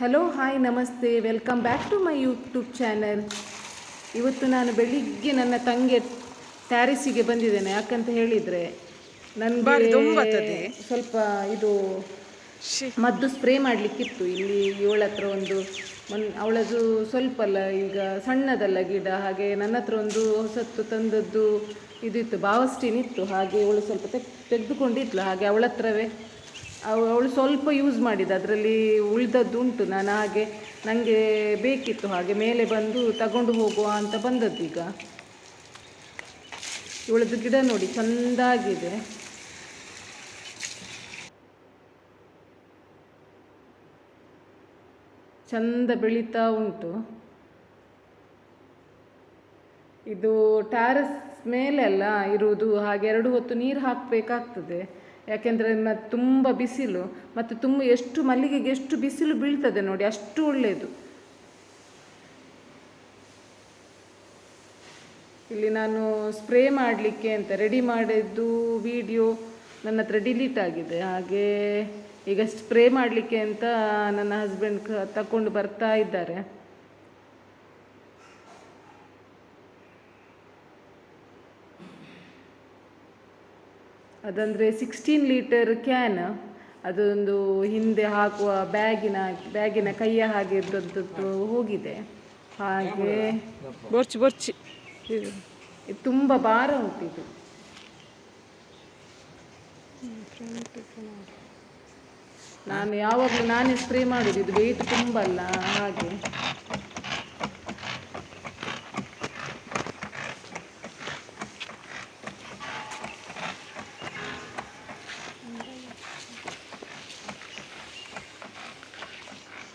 Hello hi namaste welcome back to my YouTube channel ಇವತ್ತು ನಾನು ಬೆಳಿಗ್ಗೆ ನನ್ನ ತಂಗಿ ಟ್ಯಾರಿಸಿಗೆ ಬಂದಿದ್ದೇನೆ ಯಾಕಂತ ಹೇಳಿದರೆ ನನಗೆ. ಸ್ವಲ್ಪ ಇದು ಮದ್ದು ಸ್ಪ್ರೇ ಮಾಡಲಿಕ್ಕಿತ್ತು. ಇಲ್ಲಿ ಇವಳ ಹತ್ರ ಒಂದು ಮೊನ್ ಅವಳದು ಸ್ವಲ್ಪ ಅಲ್ಲ ಈಗ ಸಣ್ಣದಲ್ಲ ಗಿಡ ಹಾಗೆ ನನ್ನ ಹತ್ರ ಒಂದು ಹೊಸತ್ತು ತಂದದ್ದು ಇದಿತ್ತು. ಬಾವಸ್ಟಿನ್ ಇತ್ತು ಹಾಗೆ ಅವಳು ಸ್ವಲ್ಪ ತೆಗ್ ತೆಗೆದುಕೊಂಡಿದ್ಲು. ಹಾಗೆ ಅವಳ ಹತ್ರವೇ ಅವಳು ಸ್ವಲ್ಪ ಯೂಸ್ ಮಾಡಿದ, ಅದರಲ್ಲಿ ಉಳಿದದ್ದು ಉಂಟು. ನಾನು ಹಾಗೆ ನನಗೆ ಬೇಕಿತ್ತು ಹಾಗೆ, ಮೇಲೆ ಬಂದು ತಗೊಂಡು ಹೋಗುವ ಅಂತ ಬಂದದ್ದು ಈಗ. ಇವಳದ್ದು ಗಿಡ ನೋಡಿ, ಚೆಂದಾಗಿದೆ. ಚಂದ ಬೆಳೀತಾ ಉಂಟು. ಇದು ಟ್ಯಾರಸ್ ಮೇಲೆ ಅಲ್ಲ ಇರುವುದು, ಹಾಗೆ ಎರಡು ಹೊತ್ತು ನೀರು ಹಾಕಬೇಕಾಗ್ತದೆ. ಯಾಕೆಂದರೆ ಮತ್ತು ತುಂಬ ಬಿಸಿಲು, ಮತ್ತು ತುಂಬ ಎಷ್ಟು ಮಲ್ಲಿಗೆಗೆ ಎಷ್ಟು ಬಿಸಿಲು ಬೀಳ್ತದೆ ನೋಡಿ, ಅಷ್ಟು ಒಳ್ಳೆಯದು. ಇಲ್ಲಿ ನಾನು ಸ್ಪ್ರೇ ಮಾಡಲಿಕ್ಕೆ ಅಂತ ರೆಡಿ ಮಾಡಿದ್ದು ವಿಡಿಯೋ ನನ್ನ ಹತ್ರ ಡಿಲೀಟ್ ಆಗಿದೆ. ಹಾಗೆ ಈಗ ಸ್ಪ್ರೇ ಮಾಡಲಿಕ್ಕೆ ಅಂತ ನನ್ನ ಹಸ್ಬೆಂಡ್ ತಗೊಂಡು ಬರ್ತಾ ಇದ್ದಾರೆ. ಅದಂದರೆ ಸಿಕ್ಸ್ಟೀನ್ ಲೀಟರ್ ಕ್ಯಾನ್ ಅದೊಂದು ಹಿಂದೆ ಹಾಕುವ ಬ್ಯಾಗಿನ ಬ್ಯಾಗಿನ ಕೈಯ ಹಾಗೆ ಇದ್ದದ್ದು ಹೋಗಿದೆ. ಹಾಗೆ ಬೊರ್ಚಿ ಬೊರ್ಚಿ. ತುಂಬ ಭಾರ ಇದು. ನಾನು ಯಾವಾಗಲೂ ನಾನೇ ಸ್ಪ್ರೇ ಮಾಡೋದು ಇದು ವೆಯ್ಟ್ ತುಂಬ ಅಲ್ಲ ಹಾಗೆ.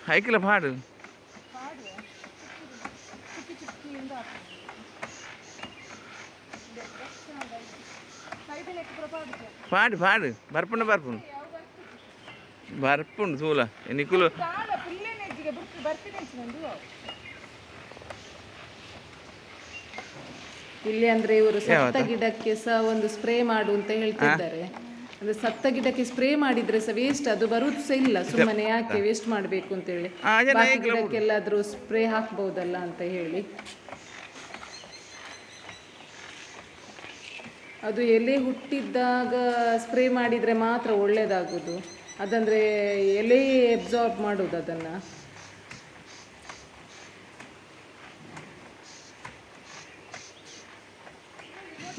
ಹೈಕಿಲ ಪಾಡು పాడు పాడు బర్పుండు బర్పుండు బర్పుండు చూల ఎన్నికులు ಇಲ್ಲಿ ಅಂದ್ರೆ ಇವರು ಸತ್ತ ಯಾವತ್ತ? ಗಿಡಕ್ಕೆ ಸಹ ಒಂದು ಸ್ಪ್ರೇ ಮಾಡು ಅಂತ ಹೇಳ್ತಿದ್ದಾರೆ ಅಂದ್ರೆ ಸತ್ತ ಗಿಡಕ್ಕೆ ಸ್ಪ್ರೇ ಮಾಡಿದ್ರೆ ಸಹ ವೇಸ್ಟ್ ಅದು ಬರುದು ಸಹ ಇಲ್ಲ. ಸುಮ್ಮನೆ ಯಾಕೆ ವೇಸ್ಟ್ ಮಾಡಬೇಕು ಅಂತ ಹೇಳಿ ಬಾಕಿ ಗಿಡಕ್ಕೆಲ್ಲಾದ್ರೂ ಸ್ಪ್ರೇ ಹಾಕ್ಬೋದಲ್ಲ ಅಂತ ಹೇಳಿ. ಅದು ಎಲೆ ಹುಟ್ಟಿದ್ದಾಗ ಸ್ಪ್ರೇ ಮಾಡಿದರೆ ಮಾತ್ರ ಒಳ್ಳೆಯದಾಗೋದು ಅದಂದರೆ ಎಲೆ ಅಬ್ಸಾರ್ಬ್ ಮಾಡೋದು ಅದನ್ನು.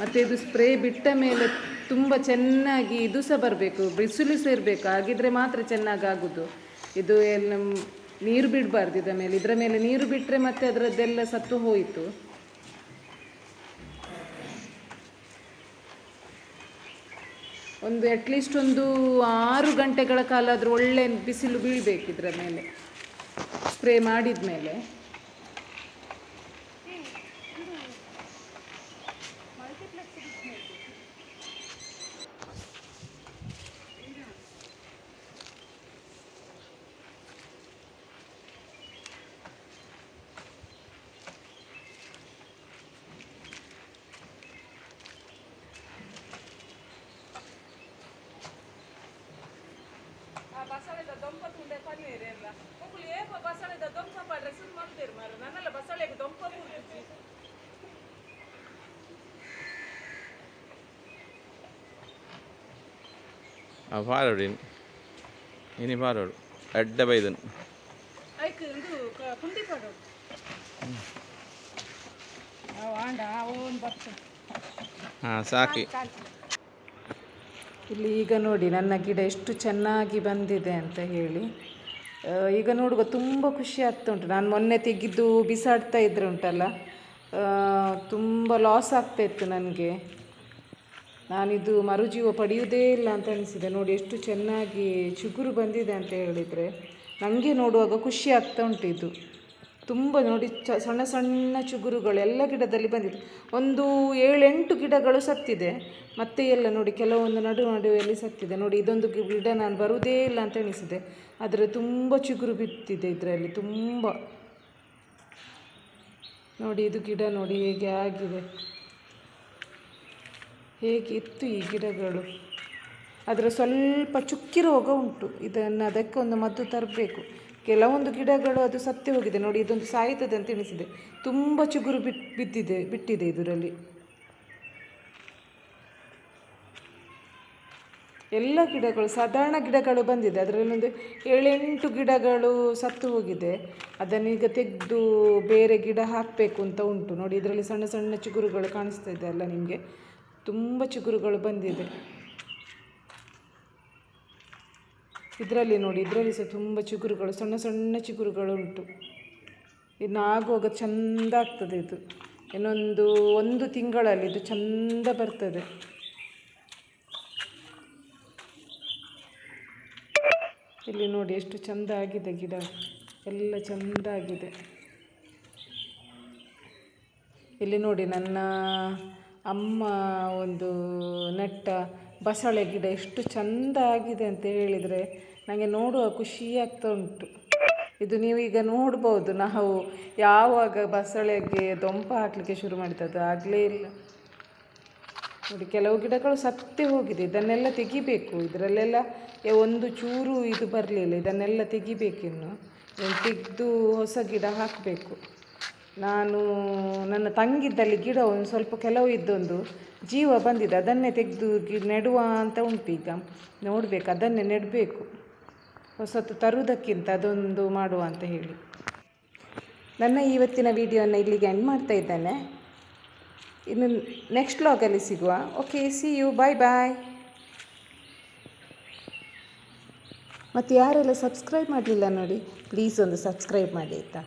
ಮತ್ತು ಇದು ಸ್ಪ್ರೇ ಬಿಟ್ಟ ಮೇಲೆ ತುಂಬ ಚೆನ್ನಾಗಿ ಇದು ಸಹ ಬರಬೇಕು, ಬಿಸಿಲು ಸಹ ಇರಬೇಕು, ಹಾಗಿದ್ರೆ ಮಾತ್ರ ಚೆನ್ನಾಗಿ ಆಗೋದು ಇದು ಏನು ನೀರು ಬಿಡಬಾರ್ದು ಇದರ ಮೇಲೆ ಇದರ ಮೇಲೆ ನೀರು ಬಿಟ್ಟರೆ ಮತ್ತೆ ಅದರದ್ದೆಲ್ಲ ಸತ್ತು ಹೋಯಿತು. ಒಂದು ಅಟ್ಲೀಸ್ಟ್ ಒಂದು ಆರು ಗಂಟೆಗಳ ಕಾಲ ಆದರೂ ಒಳ್ಳೆ ಬಿಸಿಲು ಬೀಳಬೇಕು ಇದರ ಮೇಲೆ. ಸ್ಪ್ರೇ ಮಾಡಿದ ಮೇಲೆ ಮಾಡ್ತೀರಿ ಮಾರ. ನನ್ನೆಲ್ಲ ಬಸಳೆಗೆ ದೊಂಪ ಪೂರ್ತಿ ಪಾರೋಡು ಇನಿ ಪಾರೋಡು ಅಡ್ಡ ಬೈದನು. ಐಕ್ ಇದು ಕ- ಪುಂಡಿ ಪಡು. ಅವು ಆಂಡ ಅವನು ಬರ್ತದೆ ಹಾಂ ಸಾಕಿ. ಇಲ್ಲಿ ಈಗ ನೋಡಿ ನನ್ನ ಗಿಡ ಎಷ್ಟು ಚೆನ್ನಾಗಿ ಬಂದಿದೆ ಅಂತ ಹೇಳಿ. ಆ, ಈಗ ನೋಡುವ ತುಂಬ ಖುಷಿ ಆಗ್ತಾ ಉಂಟು. ನಾನು ಮೊನ್ನೆ ತೆಗೆದು ಬಿಸಾಡ್ತಾ ಇದ್ರೆ ಉಂಟಲ್ಲ? ತುಂಬ ಲಾಸ್ ಆಗ್ತಾ ಇತ್ತು ನನಗೆ. ನಾನಿದು ಮರುಜೀವ ಪಡೆಯುವುದೇ ಇಲ್ಲ ಅಂತ ಅನಿಸಿದೆ. ನೋಡಿ ಎಷ್ಟು ಚೆನ್ನಾಗಿ ಚಿಗುರು ಬಂದಿದೆ ಅಂತ ಹೇಳಿದರೆ ನನಗೆ ನೋಡುವಾಗ ಖುಷಿ ಆಗ್ತಾ ಉಂಟು ಇದು. ತುಂಬ ನೋಡಿ ಚ ಸಣ್ಣ ಸಣ್ಣ ಚಿಗುರುಗಳು ಎಲ್ಲ ಗಿಡದಲ್ಲಿ ಬಂದಿದೆ. ಒಂದು ಏಳೆಂಟು ಗಿಡಗಳು ಸತ್ತಿದೆ. ಮತ್ತೆ ಎಲ್ಲ ನೋಡಿ ಕೆಲವೊಂದು ನಡು ನಡುವೆಯಲ್ಲಿ ಸತ್ತಿದೆ. ನೋಡಿ ಇದೊಂದು ಗಿಡ ನಾನು ಬರುವುದೇ ಇಲ್ಲ ಅಂತ ಎಣಿಸಿದೆ. ಆದರೆ ತುಂಬ ಚಿಗುರು ಬಿತ್ತಿದೆ ಇದರಲ್ಲಿ, ತುಂಬ. ನೋಡಿ ಇದು ಗಿಡ ನೋಡಿ ಹೇಗೆ ಆಗಿದೆ. ಹೇಗೆ ಇತ್ತು ಈ ಗಿಡಗಳು. ಅದರ ಸ್ವಲ್ಪ ಚುಕ್ಕಿ ರೋಗ ಉಂಟು. ಇದನ್ನು ಅದಕ್ಕೆ ಒಂದು ಮದ್ದು ತರಬೇಕು. ಕೆಲವೊಂದು ಗಿಡಗಳು ಅದು ಸತ್ತೆ ಹೋಗಿದೆ. ನೋಡಿ, ಇದೊಂದು ಸಾಯ್ತದೆ ಅಂತ ಎಣಿಸಿದೆ. ತುಂಬ ಚಿಗುರು ಬಿಟ್, ಬಿದ್ದಿದೆ, ಬಿಟ್ಟಿದೆ ಇದರಲ್ಲಿ. ಎಲ್ಲ ಗಿಡಗಳು, ಸಾಧಾರಣ ಗಿಡಗಳು ಬಂದಿದೆ. ಅದರಲ್ಲೊಂದು ಏಳೆಂಟು ಗಿಡಗಳು ಸತ್ತು ಹೋಗಿದೆ. ಅದನ್ನೀಗ ತೆಗೆದು ಬೇರೆ ಗಿಡ ಹಾಕಬೇಕು ಅಂತ ಉಂಟು. ನೋಡಿ, ಇದರಲ್ಲಿ ಸಣ್ಣ ಸಣ್ಣ ಚಿಗುರುಗಳು ಕಾಣಿಸ್ತಾ ಇದೆ ಅಲ್ಲ ನಿಮಗೆ? ತುಂಬ ಚಿಗುರುಗಳು ಬಂದಿದೆ. ಇದರಲ್ಲಿ ನೋಡಿ, ಇದರಲ್ಲಿ ಸಹ ತುಂಬ ಚಿಗುರುಗಳು, ಸಣ್ಣ ಸಣ್ಣ ಚಿಗುರುಗಳು ಉಂಟು. ಇನ್ನು ಆಗುವಾಗ ಚೆಂದ ಆಗ್ತದೆ ಇದು. ಇನ್ನೊಂದು ಒಂದು ತಿಂಗಳಲ್ಲಿ ಇದು ಚೆಂದ ಬರ್ತದೆ. ಇಲ್ಲಿ ನೋಡಿ ಎಷ್ಟು ಚೆಂದ ಆಗಿದೆ ಗಿಡ. ಎಲ್ಲ ಚೆಂದ ಆಗಿದೆ. ಇಲ್ಲಿ ನೋಡಿ ನನ್ನ ಅಮ್ಮ ಒಂದು ನೆಟ್ಟ ಬಸಳೆ ಗಿಡ ಎಷ್ಟು ಚಂದ ಆಗಿದೆ ಅಂತ ಹೇಳಿದರೆ ನನಗೆ ನೋಡುವ ಖುಷಿ ಆಗ್ತಾ ಉಂಟು. ಇದು ನೀವೀಗ ನೋಡ್ಬೋದು, ನಾವು ಯಾವಾಗ ಬಸಳೆಗೆ ದೊಂಪ ಹಾಕಲಿಕ್ಕೆ ಶುರು ಮಾಡಿದ್ದು ಆಗಲೇ ಇಲ್ಲ. ನೋಡಿ, ಕೆಲವು ಗಿಡಗಳು ಸತ್ತೇ ಹೋಗಿದೆ, ಇದನ್ನೆಲ್ಲ ತೆಗಿಬೇಕು. ಇದರಲ್ಲೆಲ್ಲ ಒಂದು ಚೂರು ಇದು ಬರಲಿಲ್ಲ, ಇದನ್ನೆಲ್ಲ ತೆಗಿಬೇಕಿನ್ನು ತೆಗೆದು ಹೊಸ ಗಿಡ ಹಾಕಬೇಕು. ನಾನು ನನ್ನ ತಂಗಿದ್ದಲ್ಲಿ ಗಿಡ ಒಂದು ಸ್ವಲ್ಪ ಕೆಲವು ಇದ್ದೊಂದು ಜೀವ ಬಂದಿದೆ. ಅದನ್ನೇ ತೆಗೆದು ಗಿ, ನೆಡುವ ಅಂತ ಉಂಟು ಈಗ ನೋಡಬೇಕು, ಅದನ್ನೇ ನೆಡಬೇಕು. ಹೊಸತು ತರುವುದಕ್ಕಿಂತ ಅದೊಂದು ಮಾಡುವ ಅಂತ ಹೇಳಿ. ನನ್ನ ಇವತ್ತಿನ ವಿಡಿಯೋನ ಇಲ್ಲಿಗೆ ಎಂಡ್ ಮಾಡ್ತಾ ಇದ್ದೇನೆ. ಇನ್ನು ನೆಕ್ಸ್ಟ್ ಲಾಗಲ್ಲಿ ಸಿಗುವ. Okay see you bye bye ಮತ್ತು ಯಾರೆಲ್ಲ ಸಬ್ಸ್ಕ್ರೈಬ್ ಮಾಡಲಿಲ್ಲ ನೋಡಿ ಪ್ಲೀಸ್ ಒಂದು ಸಬ್ಸ್ಕ್ರೈಬ್ ಮಾಡಿ ಆಯಿತಾ?